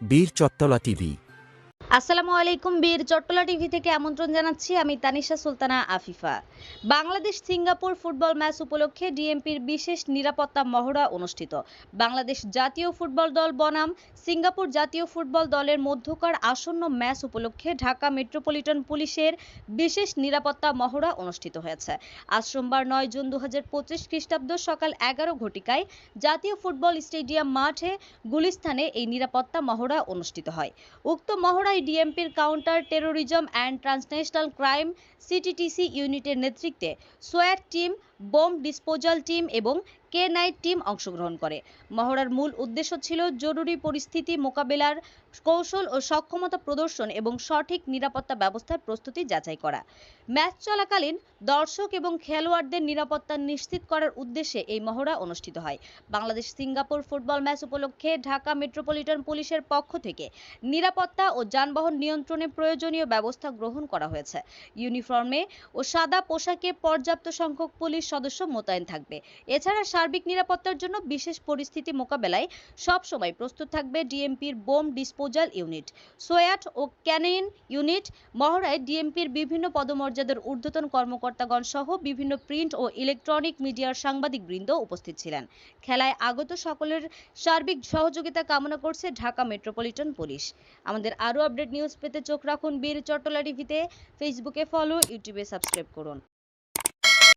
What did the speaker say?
বীর চত্তলা টিভি আসসালামু আলাইকুম বীর চট্টলা টিভি থেকে আমন্ত্রণ জানাচ্ছি আমি Tanisha Sultana Afifa. Bangladesh Singapore football match উপলক্ষে ডিএমপির বিশেষ নিরাপত্তা মহড়া অনুষ্ঠিত। বাংলাদেশ জাতীয় ফুটবল দল বনাম, সিঙ্গাপুর জাতীয় ফুটবল দলের মধ্যকার আসন্ন ম্যাচ উপলক্ষে ঢাকা মেট্রোপলিটন পুলিশের বিশেষ নিরাপত্তা মহড়া অনুষ্ঠিত হয়েছে। আজ সোমবার নয় জুন দু খ্রিস্টাব্দ সকাল এগারো ঘটিকায় জাতীয় ফুটবল স্টেডিয়াম মাঠে গুলিস্তানে এই নিরাপত্তা মহড়া অনুষ্ঠিত হয়। উক্ত মহড়ায় ডিএমপির counter terrorism and transnational crime CTTC ইউনিটের নেতৃত্বে সোয়াট টিম বোম ডিসপোজাল টিম এবং কে নাইট টিম অংশগ্রহণ করে। মহড়ার মূল উদ্দেশ্য ছিল জরুরি পরিস্থিতি মোকাবেলার কৌশল ও সক্ষমতা প্রদর্শন এবং সঠিক নিরাপত্তা ব্যবস্থার প্রস্তুতি যাচাই করা। ম্যাচ চলাকালীন দর্শক এবং খেলোয়াড়দের নিরাপত্তা নিশ্চিত করার উদ্দেশ্যে এই মহড়া অনুষ্ঠিত হয়। বাংলাদেশ সিঙ্গাপুর ফুটবল ম্যাচ উপলক্ষে ঢাকা মেট্রোপলিটন পুলিশের পক্ষ থেকে নিরাপত্তা ও যানবাহন নিয়ন্ত্রণে প্রয়োজনীয় ব্যবস্থা গ্রহণ করা হয়েছে। ইউনিফর্মে ও সাদা পোশাকে পর্যাপ্ত সংখ্যক পুলিশ সদস্য মোতায়েন থাকবে। এছাড়া সার্বিক নিরাপত্তার জন্য বিশেষ পরিস্থিতি মোকাবেলায় সবসময় প্রস্তুত থাকবে ডিএমপির বোম ডিসপোজাল ইউনিট। সোয়াট ও ক্যানেইন ইউনিট মহড়ায় ডিএমপির বিভিন্ন পদমর্যাদার ঊর্ধ্বতন কর্মকর্তাগণ সহ বিভিন্ন প্রিন্ট ও ইলেকট্রনিক মিডিয়ার সাংবাদিকবৃন্দ উপস্থিত ছিলেন। খেলায় আগত সকলের সার্বিক সহযোগিতা কামনা করছে ঢাকা মেট্রোপলিটন পুলিশ। আমাদের আরও আপডেট নিউজ পেতে চোখ রাখুন বীর চট্টলা টিভিতে। ফেসবুকে ফলো, ইউটিউবে সাবস্ক্রাইব করুন।